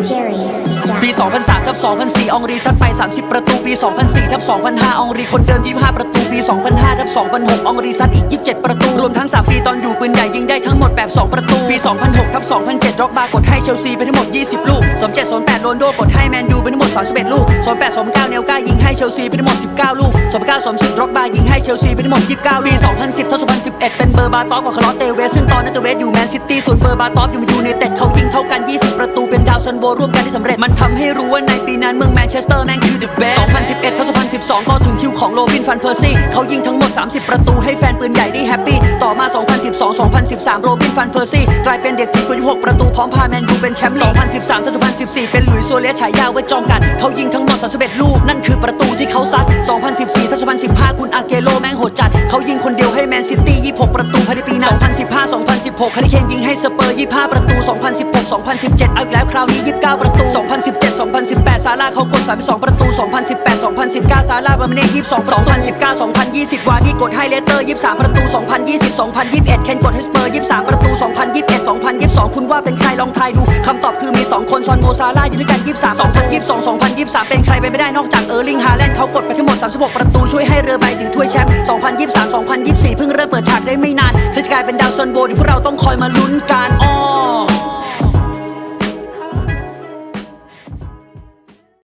Jerry ปี 2003ทับ2004องรีซัดไป 30 ประตู ปี 2004ทับ2005องรีคนเดิม 25 ประตู ปี 2005ทับ2006องรีซัดอีก 27 ประตู รวมทั้ง 3 ปีตอนอยู่ปืนใหญ่ยิงได้ทั้งหมดแบบ2ประตู ปี 2006ทับ2007ร็อกบาร์กดให้เชลซีไปทั้งหมด 20 ลูก27 08โรนโดกดให้แมนยูไปทั้งหมด 31 ลูก28 29เนลก้ายิงให้เชลซีไปทั้งหมด 19 ลูก29 30ร็อกบาร์ยิงให้เชลซีไปทั้งหมด 29 ปี 2010ทับ2011 เป็นเบอร์บาตอฟกับคาร์ลอสเตเวสซึ่งตอนนั้นเตเวสอยู่แมนซิตี้ส่วนเบอร์บาตอฟอยู่ยูไนเต็ดเขายิงเท่ากัน 20 ประตูเป็นดาวซันโบร่วมกันที่สำเร็จมันทำให้รู้ว่าในปีนั้นเมืองแมนเชสเตอร์แม่งคือ the best 2011ทับ2012 ก็ถึงคิวของโรบินฟันเพอร์ซี่เขายิงทั้งหมด 30 ประตูให้แฟนปืนใหญ่ได้แฮปปี้ ต่อมา 2012 2013 โรบินฟันเพอร์ซี่กลายเป็นเด็กผีคนที่6ประตูพร้อมพาแมนยูเป็นแชมป์ลีก2013ทับ2014 เป็นหลุยส์ซัวเรสฉายาไว้จองกันเขายิงทั้งหมด 31 ลูก นั่นคือประตูที่เขาซัด 2014ทับ2015 คุณอาเกโลแม่งโหดจัดเขายิงคนเดียวให้แมนซิตี้ 26 ประตูภายในปีนั้น2015 2016คาริเคนยิงให้สเปอร์ 25 ประตู 2016 2017 เอาอีกแล้วคราวนี้ 29 ประตู 2017 2018 ซาร่าเขากด32 ประตู 2018 2019 ซาร่าบาเมเน่22 2019 2020 วาดีกดให้เลสเตอร์ 23 ประตู 2020 2021 เคนกดให้สเปอร์ 23 ประตู 2021 2022 คุณว่าเป็นใครลองทายดูคำตอบคือมี 2 คนซอนโมซาร่าอยู่ด้วยกัน 23 2022 2023 เป็นใครไปไม่ได้นอกจากเออร์ลิงฮาแลนด์เขากดไปทั้งหมด 36 ประตูช่วยให้เรือใบถึงถ้วยแชมป์2023 2024 เพิ่งเริ่มเปิดฉากได้ไม่นานเพื่อจะกลายเป็นดาวซันโบที่พวกเราต้องคอยมาลุ้นกันอ้อ